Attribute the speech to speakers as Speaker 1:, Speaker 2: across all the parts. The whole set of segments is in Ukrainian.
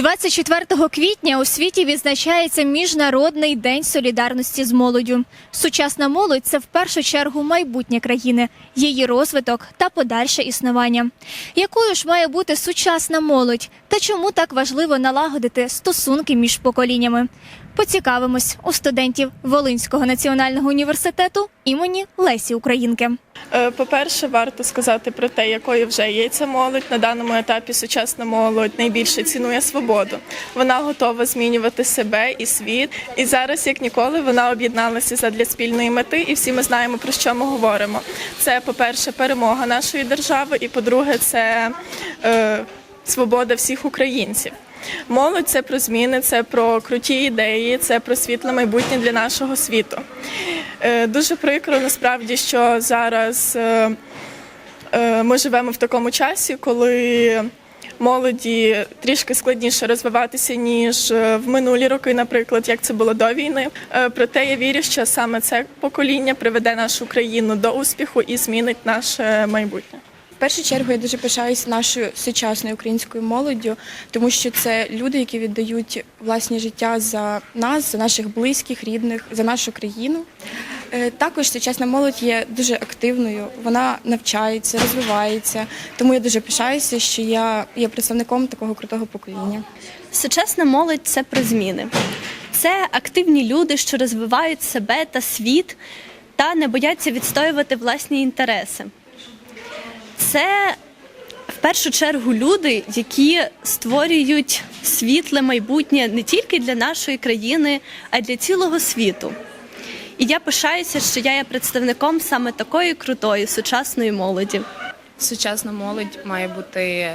Speaker 1: 24 квітня у світі відзначається Міжнародний день солідарності з молоддю. Сучасна молодь це в першу чергу майбутнє країни, її розвиток та подальше існування. Якою ж має бути сучасна молодь та чому так важливо налагодити стосунки між поколіннями? Поцікавимось у студентів Волинського національного університету імені Лесі Українки.
Speaker 2: Е, По-перше, варто сказати про те, якою вже є ця молодь. На даному етапі сучасна молодь найбільше цінує свободу. Вона готова змінювати себе і світ. І зараз, як ніколи, вона об'єдналася задля спільної мети, і всі ми знаємо про що ми говоримо. Це, по-перше, перемога нашої держави, і по-друге, це е, свобода всіх українців. Молодь це про зміни, це про круті ідеї, це про світле майбутнє для нашого світу. Е, Дуже прикро насправді, що зараз е, е, ми живемо в такому часі, коли молоді трішки складніше розвиватися, ніж в минулі роки, наприклад, як це було до війни. Проте я вірю, що саме це покоління приведе нашу країну до успіху і змінить наше майбутнє.
Speaker 3: Першу чергу я дуже пишаюся нашою сучасною українською молоддю, тому що це люди, які віддають власні життя за нас, за наших близьких, рідних, за нашу країну. Е, Також сучасна молодь є дуже активною, вона навчається, розвивається. Тому я дуже пишаюся, що я є представником такого крутого покоління.
Speaker 4: Сучасна молодь це про зміни. Це активні люди, що розвивають себе та світ та не бояться відстоювати власні інтереси. Це в першу чергу люди, які створюють світле майбутнє не тільки для нашої країни, а й для цілого світу. І я пишаюся, що я є представником саме такої крутої сучасної молоді.
Speaker 5: Сучасна молодь має бути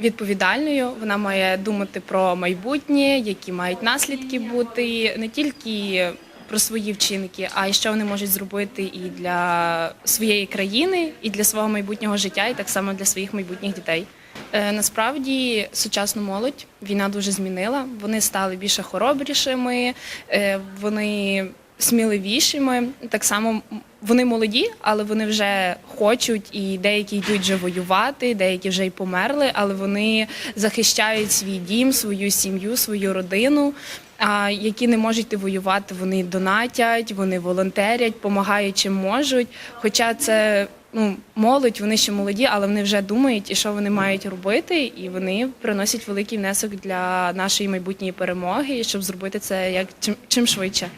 Speaker 5: відповідальною. Вона має думати про майбутнє, які мають наслідки бути не тільки про свої вчинки, а й що вони можуть зробити і для своєї країни, і для свого майбутнього життя, і так само для своїх майбутніх дітей. Е, Насправді сучасну молодь війна дуже змінила. Вони стали більше хоробрішими, е, вони сміливішими. Так само вони молоді, але вони вже хочуть, і деякі йдуть вже воювати, деякі вже й померли, але вони захищають свій дім, свою сім'ю, свою родину. А які не можуть йти воювати, вони донатять, вони волонтерять, допомагають чим можуть. Хоча це ну, молодь, вони ще молоді, але вони вже думають, і що вони мають робити, і вони приносять великий внесок для нашої майбутньої перемоги, щоб зробити це як чим, чим швидше.